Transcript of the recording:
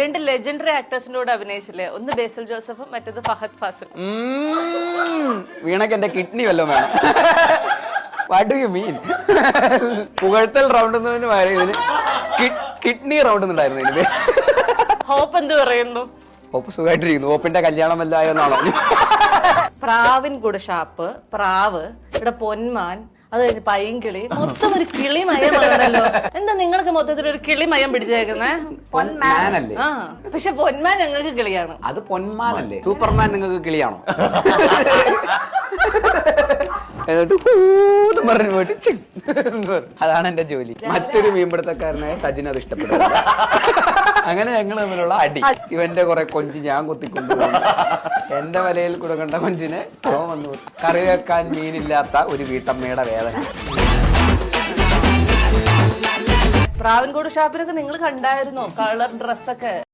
രണ്ട് ലെജൻഡറി ആക്ടേഴ്സിന്റെ കൂടെ അഭിനയിച്ചില്ലേ? ഒന്ന് ബേസൽ ജോസഫും മറ്റേത് ഫഹദ് ഫാസിൽ. വീണക്ക് എന്റെ കിഡ്നി വല്ലതും വേണം. വാട്ട് ഡു യു മീൻ പുകഴ്ത്തൽ റൗണ്ട് എന്നതിന് പകരം ഇതിന് കിഡ്നി റൗണ്ട് ഉണ്ടായിരുന്നു ഇതിന് ഹോപ്പ് എന്ത് പറയുന്നു? ഹോപ്പ് സുഖമായിട്ടിരിക്കുന്നു. ഹോപ്പിന്റെ കല്യാണം വല്ല ആയെന്നാണോ പ്രാവിൻ കൂടെ ഷാപ്പ് പ്രാവ് ഇവിടെ പൊന്മാൻ അത് കഴിഞ്ഞ് പൈങ്കിളി മൊത്തം ഒരു കിളിമയമാണല്ലോ. എന്താ മൊത്തത്തിൽ ഒരു കിളിമയം പിടിച്ചേക്കുന്നേ. പൊന്മാനല്ലേ ആ പക്ഷെ പൊന്മാൻ ഞങ്ങൾക്ക് കിളിയാണ്. അത് പൊന്മാനല്ലേ സൂപ്പർമാൻ നിങ്ങൾക്ക് കിളിയാണോ? എന്നിട്ട് ഹൂന്ന് പറഞ്ഞു പോയിട്ട് ചിം എന്ന് പറയും. അതാണ് എന്റെ ജോലി. മറ്റൊരു മീൻപിടുത്തക്കാരനായ സജിൻ അത് ഇഷ്ടപ്പെടും അങ്ങനെ ഞങ്ങൾ തമ്മിലുള്ള അടി. ഇവന്റെ കുറെ കൊഞ്ചി ഞാൻ കുത്തിക്കൊണ്ടുപോകും എന്റെ വലയിൽ കൂടെ കണ്ട കൊഞ്ചിനെ കുത്തി. കറി വെക്കാൻ മീനില്ലാത്ത ഒരു വീട്ടമ്മയുടെ വേദന. പ്രാവിൻകൂട് ഷാപ്പിലൊക്കെ നിങ്ങൾ കണ്ടായിരുന്നോ? കളർ ഡ്രസ്സൊക്കെ